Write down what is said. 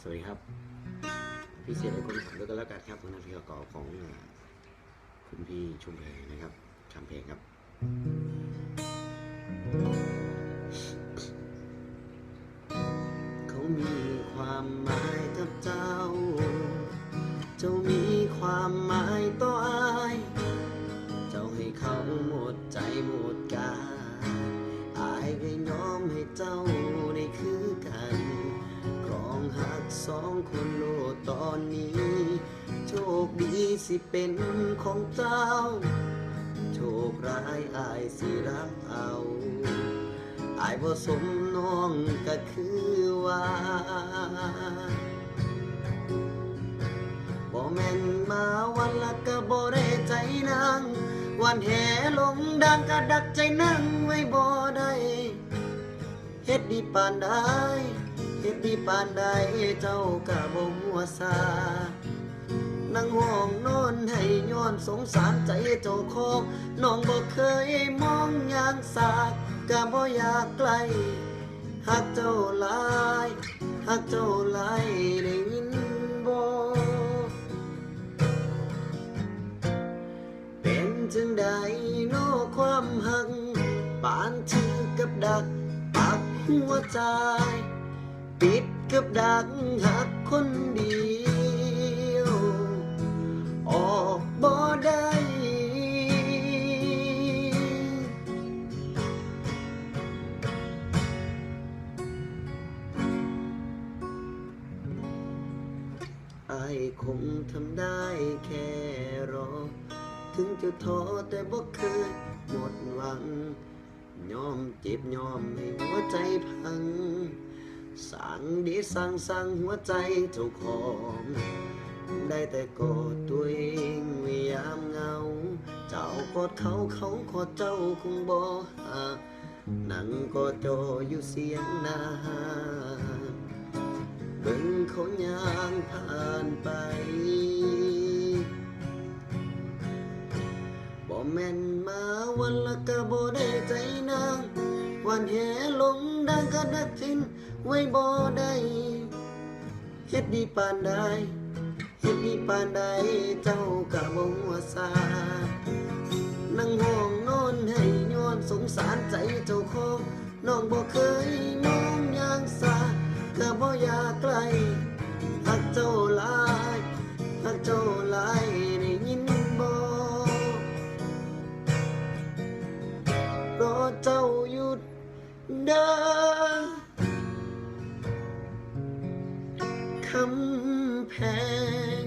สวัสดีครับ พิเศษให้คนขับด้วยกันแล้วกันครับวันนั้นพี่ประกอบของคุณพี่ชุมเพลนะครับคำเพลงครับเขามีความหมายกับเจ้า เจ้ามีความหมายต่ออายเจ้าให้เขาหมดใจหมดกายอายก็ยอมให้เจ้าได้คือกัน คนโลตอนนี้ โชคดีสิเป็นของเจ้า โชคร้ายอายสิรับเอาอายบ่สมน้องก็คือว่าบ่แม่นมาวันละก็บ่ได้ใจนางวันแห่ลงดังก็ดักใจนั่งไว้บ่ได้เฮ็ดดีปานใดเฮ็ดดี ปานใดเจ้าก็บ่มัวซานั่งห้องนอนให้ย้อนสงสารใจเจ้าของน้องบ่เคยมองอย่างสากก็บ่อยากไกลหักเจ้าหลายหักเจ้าหลายได้ยินบ่เป็นจึงใดโนความหักปานชื่อกับดักปักหัวใจ ปิดกับดักหักคนเดียว ออกบ่ได้ ไอคงทำได้แค่รอ ถึงจะท้อแต่บ่เคยหมดหวัง ยอมเจ็บยอมให้หัวใจพัง สั่งดีสั่งสั่งหัวใจเจ้าของ ได้แต่กอดตัวเองเมื่อยามเงา เจ้ากอดเขาเขากอดเจ้าคงบ่หักนั่งกอดจออยู่เสียงนาเบิ่งเขาย่างผ่านไปบ่แม่นมาวันละก็บ่ได้ใจนางวันแห่ลงดังก็ดักทิ้น ไว้บ่ได้เฮ็ดดีปานใดเฮ็ดดีปานใดเจ้าก็บ่หัวซานั่งห้องนอนให้ย้อนสงสารใจเจ้าของน้องบ่เคยมองอย่างสาก็บ่อยากไกลหักเจ้าหลายหักเจ้าหลายได้ยินบ่รอเจ้าหยุดเดิน คำแพง